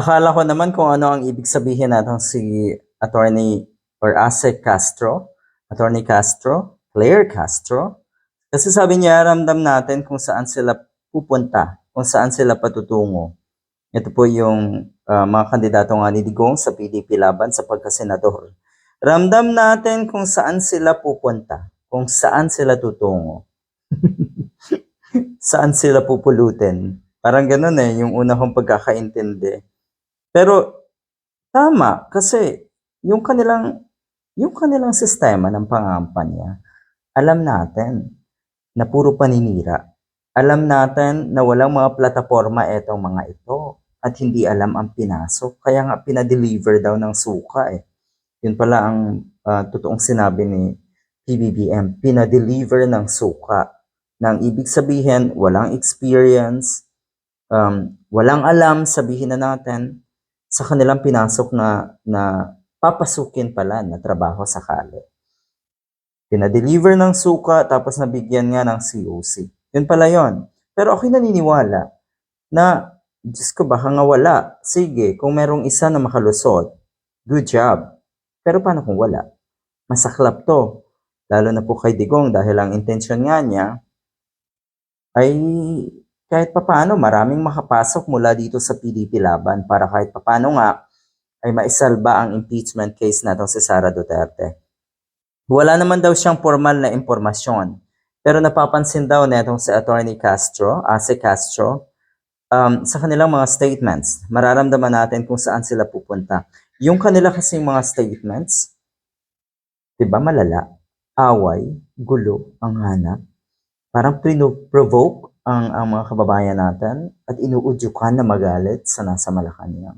Akala ko naman kung ano ang ibig sabihin natin si Attorney or Ase Castro, Attorney Castro, Claire Castro. Kasi sabi niya, ramdam natin kung saan sila pupunta, kung saan sila patutungo. Ito po yung ah, mga kandidato nga ni Digong sa PDP laban sa pagkasenador. Ramdam natin kung saan sila pupunta, kung saan sila tutungo. saan sila pupulutin. Parang ganun eh, yung una kong pagkakaintindi. Pero tama kasi yung kanilang yung kanilang sistema ng pangampanya, alam natin na puro paninira. Alam natin na walang mga plataforma etong mga ito at hindi alam ang pinasok. Kaya nga pinadeliver daw ng suka eh. Yun pala ang ah, totoong sinabi ni PBBM, pinadeliver ng suka. Nang ibig sabihin, walang experience, um, walang alam, sabihin na natin, sa kanilang pinasok na, na papasukin pala na trabaho sa kali. Pinadeliver ng suka, tapos nabigyan nga ng COC. Yun pala yon. Pero ako'y naniniwala na, Diyos ko, baka nga wala. Sige, kung merong isa na makalusot, good job. Pero paano kung wala? Masaklap to. Lalo na po kay Digong dahil ang intensyon nga niya ay kahit papano maraming makapasok mula dito sa PDP laban para kahit papano nga ay maisalba ang impeachment case natin si Sara Duterte. Wala naman daw siyang formal na impormasyon. Pero napapansin daw netong si Attorney Castro, Ase Castro, um, sa kanilang mga statements, mararamdaman natin kung saan sila pupunta. Yung kanila kasing mga statements, di ba malala, away, gulo, ang hanap, parang provoke ang, ang mga kababayan natin at inuudyukan na magalit sa nasa Malacanang.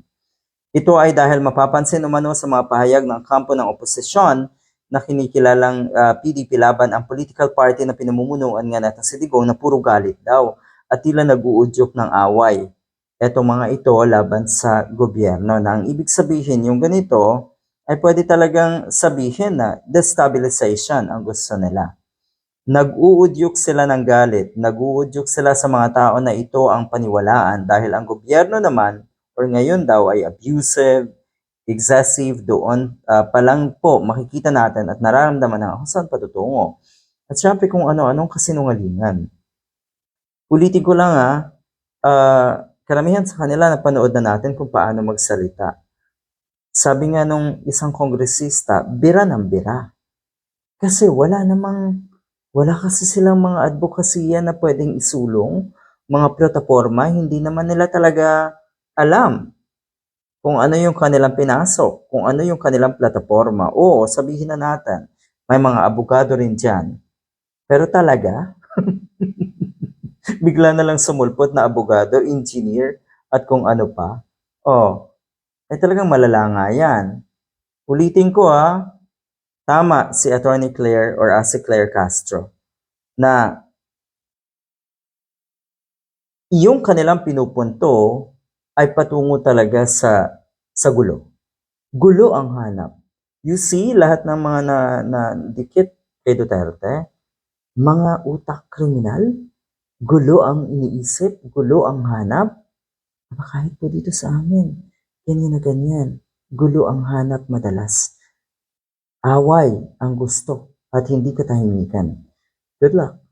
Ito ay dahil mapapansin umano sa mga pahayag ng kampo ng oposisyon na kinikilalang ah, PDP laban ang political party na pinamumunuan nga natin si Digong na puro galit daw at tila nag-uudyok ng away. Ito mga ito laban sa gobyerno na ang ibig sabihin yung ganito ay pwede talagang sabihin na destabilization ang gusto nila. Nag-uudyok sila ng galit, nag-uudyok sila sa mga tao na ito ang paniwalaan dahil ang gobyerno naman or ngayon daw ay abusive, excessive doon ah, pa lang po makikita natin at nararamdaman na kung saan patutungo. At syempre kung ano-anong kasinungalingan. Ulitin ko lang ah, ah, karamihan sa kanila napanood na natin kung paano magsalita. Sabi nga nung isang kongresista, bira ng bira. Kasi wala namang, wala kasi silang mga advokasya na pwedeng isulong, mga plataforma, hindi naman nila talaga alam kung ano yung kanilang pinasok, kung ano yung kanilang plataforma. Oo, sabihin na natin, may mga abogado rin dyan. Pero talaga, bigla na lang sumulpot na abogado, engineer, at kung ano pa. Oh, ay talagang malala nga yan. Ulitin ko ah, tama si Attorney Claire or ah, si Claire Castro na yung kanilang pinupunto ay patungo talaga sa sa gulo. Gulo ang hanap. You see, lahat ng mga na, na dikit kay Duterte, mga utak kriminal, gulo ang iniisip, gulo ang hanap. Aba, kahit po dito sa amin, ganyan na ganyan, gulo ang hanap madalas. Away ang gusto at hindi katahimikan. Good luck.